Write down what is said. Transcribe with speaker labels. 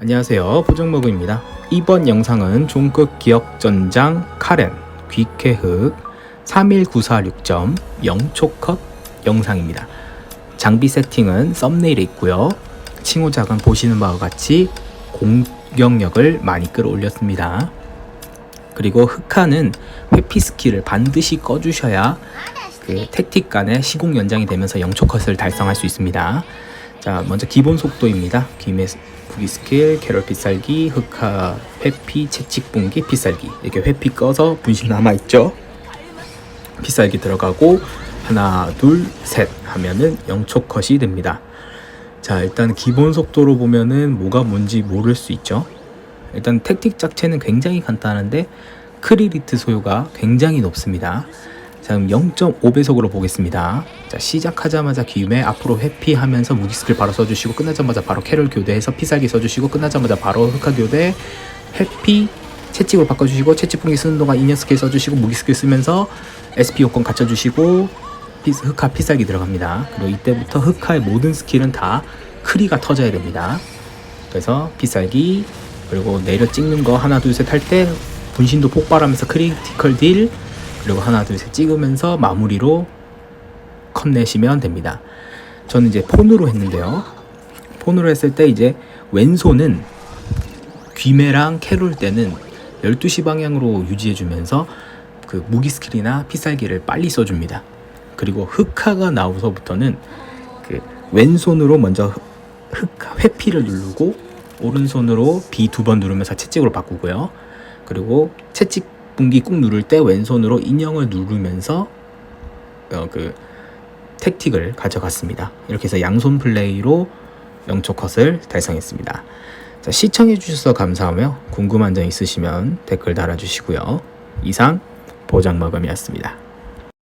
Speaker 1: 안녕하세요. 보정머그입니다. 이번 영상은 종극 기억전장 카렌 귀쾌흑 31946점 0초컷 영상입니다. 장비 세팅은 썸네일에 있고요. 칭호작은 보시는 바와 같이 공격력을 많이 끌어올렸습니다. 그리고 흑화는 회피 스킬을 반드시 꺼주셔야 그 택틱 간의 시공 연장이 되면서 0초 컷을 달성할 수 있습니다. 자, 먼저 기본 속도입니다. 귀매 부기 스킬, 캐럴 피살기, 흑화 회피, 채찍 분기, 피살기 이렇게 회피 꺼서 분신 남아 있죠. 피살기 들어가고 하나, 둘, 셋 하면은 0초 컷이 됩니다. 자, 일단 기본 속도로 보면은 뭐가 뭔지 모를 수 있죠. 일단 택틱 자체는 굉장히 간단한데 크리리트 소요가 굉장히 높습니다. 자, 그럼 0.5배속으로 보겠습니다. 자, 시작하자마자 기음에 앞으로 회피하면서 무기 스킬 바로 써주시고 끝나자마자 바로 캐럴 교대해서 피살기 써주시고 끝나자마자 바로 흑화 교대 회피 채찍으로 바꿔주시고 채찍 풍기 쓰는 동안 인연 스킬 써주시고 무기 스킬 쓰면서 SP 요건 갖춰주시고 피, 흑화 피살기 들어갑니다. 그리고 이때부터 흑화의 모든 스킬은 다 크리가 터져야 됩니다. 그래서 피살기 그리고 내려 찍는 거 하나 둘 셋 할 때 분신도 폭발하면서 크리티컬 딜 그리고 하나 둘 셋 찍으면서 마무리로 컷 내시면 됩니다. 저는 이제 폰으로 했는데요. 폰으로 했을 때 이제 왼손은 귀매랑 캐롤 때는 12시 방향으로 유지해주면서 그 무기 스킬이나 피살기를 빨리 써줍니다. 그리고 흑화가 나오서부터는 그 왼손으로 먼저 흑화 회피를 누르고 오른손으로 B 두 번 누르면서 채찍으로 바꾸고요. 그리고 채찍 분기 꾹 누를 때 왼손으로 인형을 누르면서 어, 그 택틱을 가져갔습니다. 이렇게 해서 양손 플레이로 영초 컷을 달성했습니다. 자, 시청해 주셔서 감사하며 궁금한 점 있으시면 댓글 달아주시고요. 이상 보장 마감이었습니다.